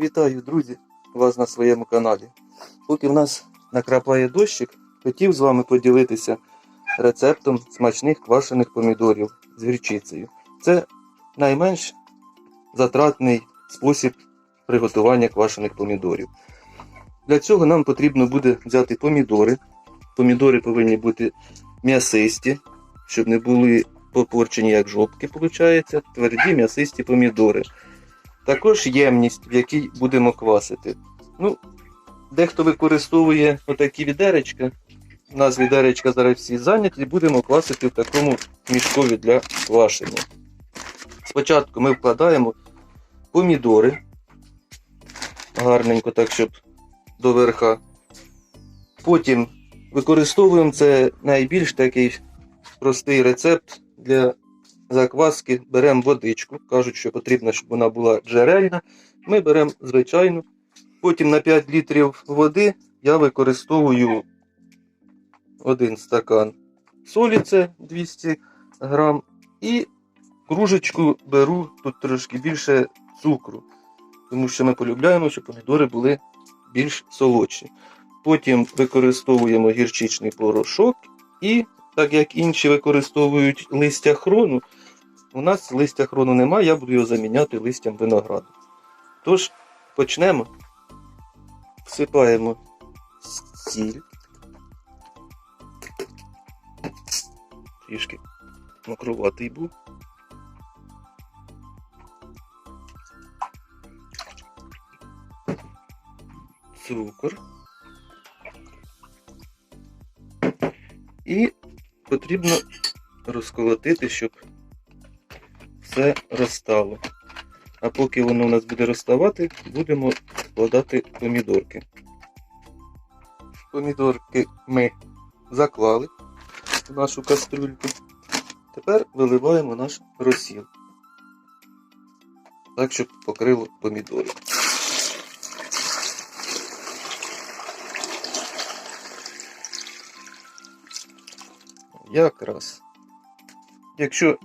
Вітаю, друзі, вас на своєму каналі. Поки в нас накрапає дощик, хотів з вами поділитися рецептом смачних квашених помідорів з гірчицею. Це найменш затратний спосіб приготування квашених помідорів. Для цього нам потрібно буде взяти помідори. Помідори повинні бути м'ясисті, щоб не були попорчені як жопки, виходить, тверді м'ясисті помідори. Також ємність, в якій будемо квасити. Ну, дехто використовує отакі відеречка. У нас відеречка зараз всі зайняті, будемо квасити в такому мішкові для квашення. Спочатку ми вкладаємо помідори. Гарненько, так, щоб до верха. Потім використовуємо це найбільш такий простий рецепт для закваски. Беремо водичку. Кажуть, що потрібно, щоб вона була джерельна. Ми беремо звичайну. Потім на 5 літрів води я використовую один стакан солі, це 200 грам, і кружечку беру тут трошки більше цукру, тому що ми полюбляємо, щоб помідори були більш солодші. Потім використовуємо гірчичний порошок і, так як інші використовують листя хрону, у нас листя хрону немає, я буду його заміняти листям винограду. Тож, почнемо. Всипаємо сіль. Трішки мокруватий був. Цукор. І потрібно розколотити, щоб все розстало. А поки воно у нас буде розставати, будемо вкладати помідорки. Помідорки ми заклали в нашу кастрюльку. Тепер виливаємо наш розсіл. Так, щоб покрило помідори. Якраз. Якщо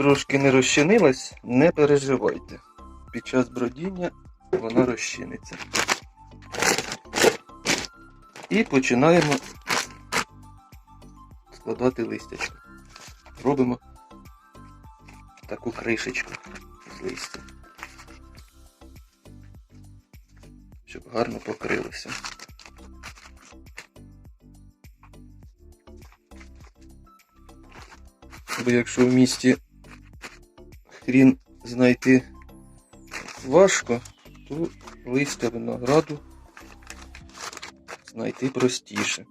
трошки не розчинилась, не переживайте. Під час бродіння вона розчиниться. І починаємо складати листячко. Робимо таку кришечку з листя. Щоб гарно покрилося. Бо якщо в місті хрін знайти важко, то листя винограду знайти простіше.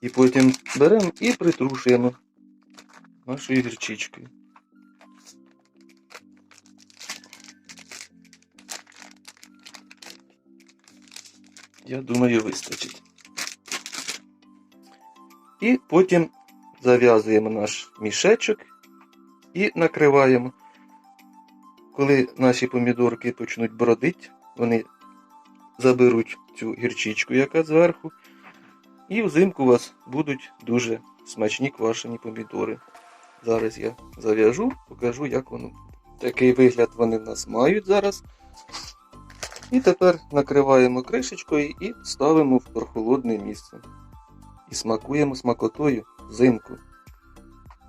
І потім беремо і притрушуємо нашою гірчичкою. Я думаю, вистачить. І потім зав'язуємо наш мішечок і накриваємо. Коли наші помідорки почнуть бродити, вони заберуть цю гірчичку, яка зверху, і взимку у вас будуть дуже смачні квашені помідори. Зараз я зав'яжу, покажу, як воно. Такий вигляд вони в нас мають зараз. І тепер накриваємо кришечкою і ставимо в прохолодне місце. І смакуємо смакотою взимку.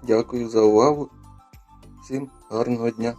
Дякую за увагу. Всім гарного дня!